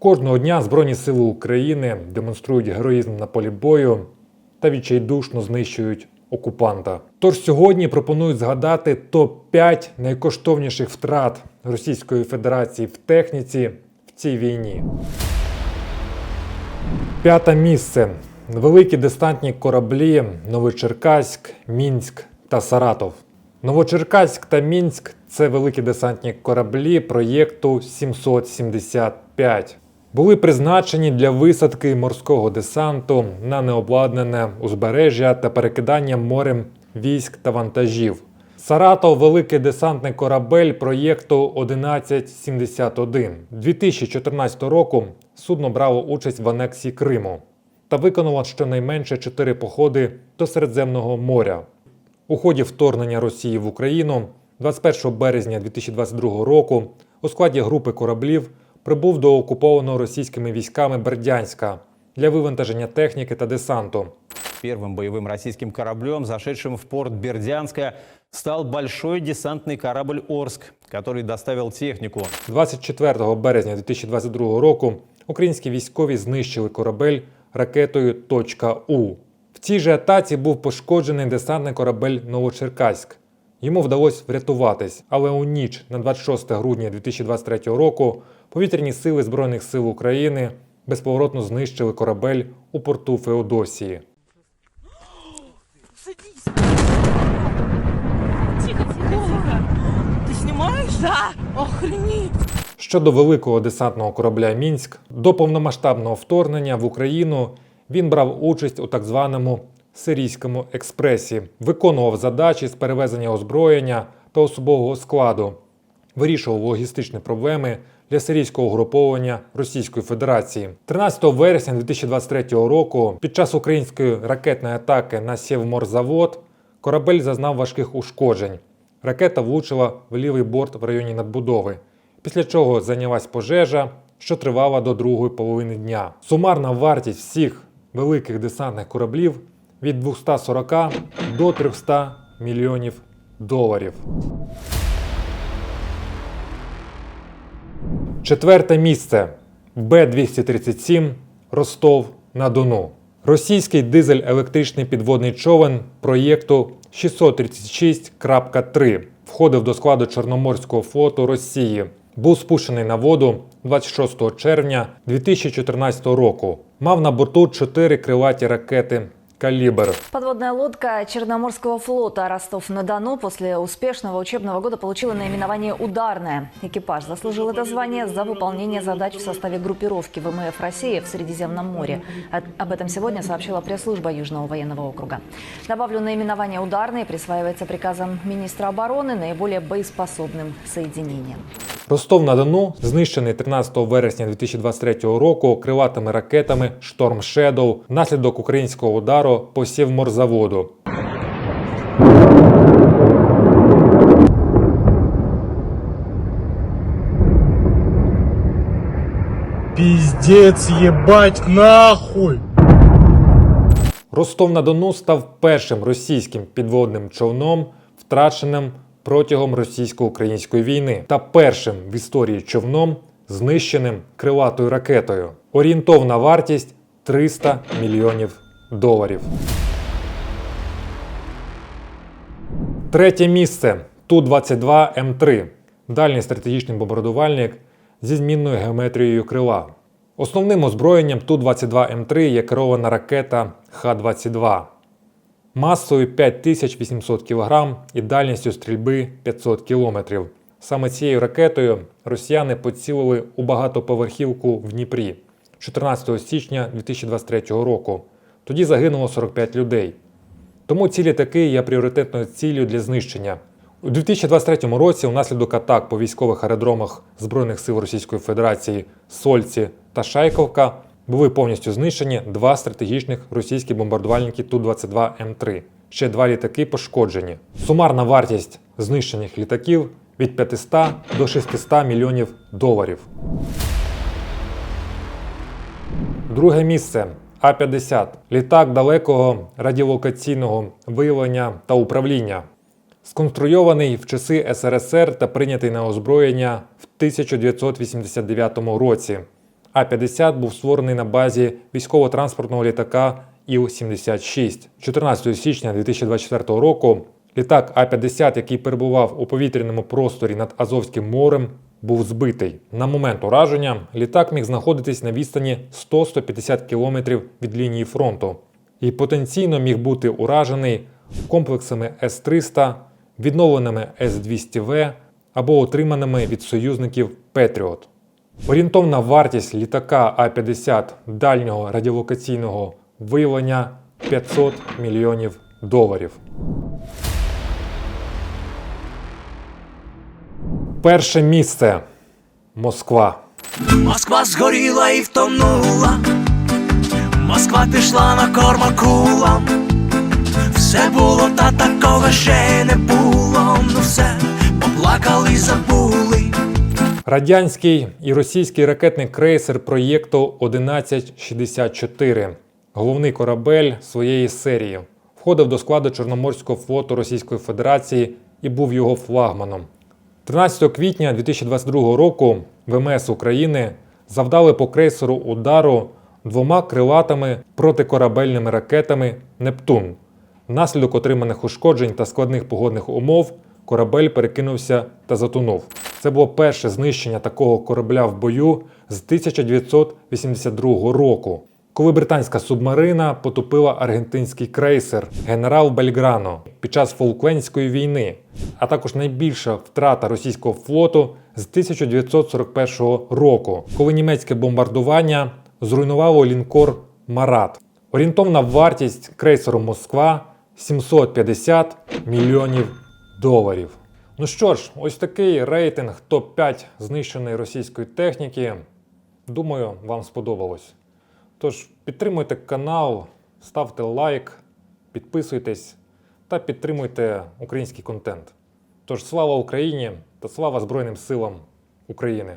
Кожного дня Збройні Сили України демонструють героїзм на полі бою та відчайдушно знищують окупанта. Тож сьогодні пропонують згадати топ-5 найкоштовніших втрат Російської Федерації в техніці в цій війні. П'яте місце. Великі десантні кораблі Новочеркаськ, Мінськ та Саратов. Новочеркаськ та Мінськ це великі десантні кораблі проєкту 775. Були призначені для висадки морського десанту на необладнане узбережжя та перекидання морем військ та вантажів. Саратов великий десантний корабель проєкту 1171. 2014 року судно брало участь в анексії Криму та виконало щонайменше чотири походи до Середземного моря. У ході вторгнення Росії в Україну 21 березня 2022 року у складі групи кораблів прибув до окупованого російськими військами Бердянська для вивантаження техніки та десанту. Первым боевым российским кораблем, зашедшим в порт Бердянска, стал большой десантный корабль «Орск», который доставил технику. 24 березня 2022 року українські військові знищили корабель ракетою «Точка-У». В цій же атаці був пошкоджений десантний корабель Новочеркаськ. Йому вдалося врятуватись, але у ніч на 26 грудня 2023 року повітряні сили Збройних сил України безповоротно знищили корабель у порту Феодосії. Садись. Тихо, тихо, тихо. Ты? Да. Охренеть. Щодо великого десантного корабля Мінськ, до повномасштабного вторгнення в Україну він брав участь у так званому Сирійському експресі, виконував задачі з перевезення озброєння та особового складу, вирішував логістичні проблеми для сирійського угруповання Російської Федерації. 13 вересня 2023 року, під час української ракетної атаки на Сєвморзавод, корабель зазнав важких ушкоджень. Ракета влучила в лівий борт в районі надбудови, після чого зайнялась пожежа, що тривала до другої половини дня. Сумарна вартість всіх великих десантних кораблів від 240 до 300 мільйонів доларів. Четверте місце Б-237 Ростов на Дону. Російський дизель-електричний підводний човен проєкту 636.3 входив до складу Чорноморського флоту Росії. Був спущений на воду 26 червня 2014 року. Мав на борту чотири крилаті ракети Калібр. Подводная лодка Черноморского флота Ростов-на-Дону после успешного учебного года получила наименование «Ударная». Экипаж заслужил это звание за выполнение задач в составе группировки ВМФ России в Средиземном море. Об этом сегодня сообщила пресс-служба Южного военного округа. Добавлю, наименование «Ударной» присваивается приказом министра обороны наиболее боеспособным соединениям. Ростов-на-Дону знищений 13 вересня 2023 року крилатими ракетами Шторм Shadow внаслідок українського удару по Сєвморзаводу. Пиздец, ебать, нахуй! Ростов-на-Дону став першим російським підводним човном, втраченим протягом російсько-української війни, та першим в історії човном, знищеним крилатою ракетою. Орієнтовна вартість 300 мільйонів доларів. Третє місце Ту-22М3 дальній стратегічний бомбардувальник зі змінною геометрією крила. Основним озброєнням Ту-22М3 є керована ракета Х-22 масою 5800 кг і дальністю стрільби 500 км. Саме цією ракетою росіяни поцілили у багатоповерхівку в Дніпрі 14 січня 2023 року. Тоді загинуло 45 людей. Тому ці літаки є пріоритетною ціллю для знищення. У 2023 році унаслідок атак по військових аеродромах Збройних сил Російської Федерації Сольці та Шайковка були повністю знищені два стратегічних російські бомбардувальники Ту-22М3. Ще два літаки пошкоджені. Сумарна вартість знищених літаків від 500 до 600 мільйонів доларів. Друге місце А-50 літак далекого радіолокаційного виявлення та управління. Сконструйований в часи СРСР та прийнятий на озброєння в 1989 році. А-50 був створений на базі військово-транспортного літака Іл-76. 14 січня 2024 року літак А-50, який перебував у повітряному просторі над Азовським морем, був збитий. На момент ураження літак міг знаходитись на відстані 100-150 км від лінії фронту і потенційно міг бути уражений комплексами С-300, відновленими С-200В або отриманими від союзників Петріот. Орієнтовна вартість літака А-50 дальнього радіолокаційного виявлення 500 мільйонів доларів. Перше місце Москва. Москва згоріла і втонула. Москва пішла на корм акулам. Все було, та такого ще Радянський і російський ракетний крейсер проєкту 1164, головний корабель своєї серії, входив до складу Чорноморського флоту Російської Федерації і був його флагманом. 13 квітня 2022 року ВМС України завдали по крейсеру удару двома крилатими протикорабельними ракетами Нептун. Внаслідок отриманих ушкоджень та складних погодних умов корабель перекинувся та затонув. Це було перше знищення такого корабля в бою з 1982 року, коли британська субмарина потопила аргентинський крейсер Генерал Бельграно під час Фолклендської війни, а також найбільша втрата російського флоту з 1941 року, коли німецьке бомбардування зруйнувало лінкор Марат. Орієнтовна вартість крейсеру Москва 750 мільйонів доларів. Ну що ж, ось такий рейтинг топ-5 знищеної російської техніки. Думаю, вам сподобалось. Тож підтримуйте канал, ставте лайк, підписуйтесь та підтримуйте український контент. Тож слава Україні та слава Збройним силам України!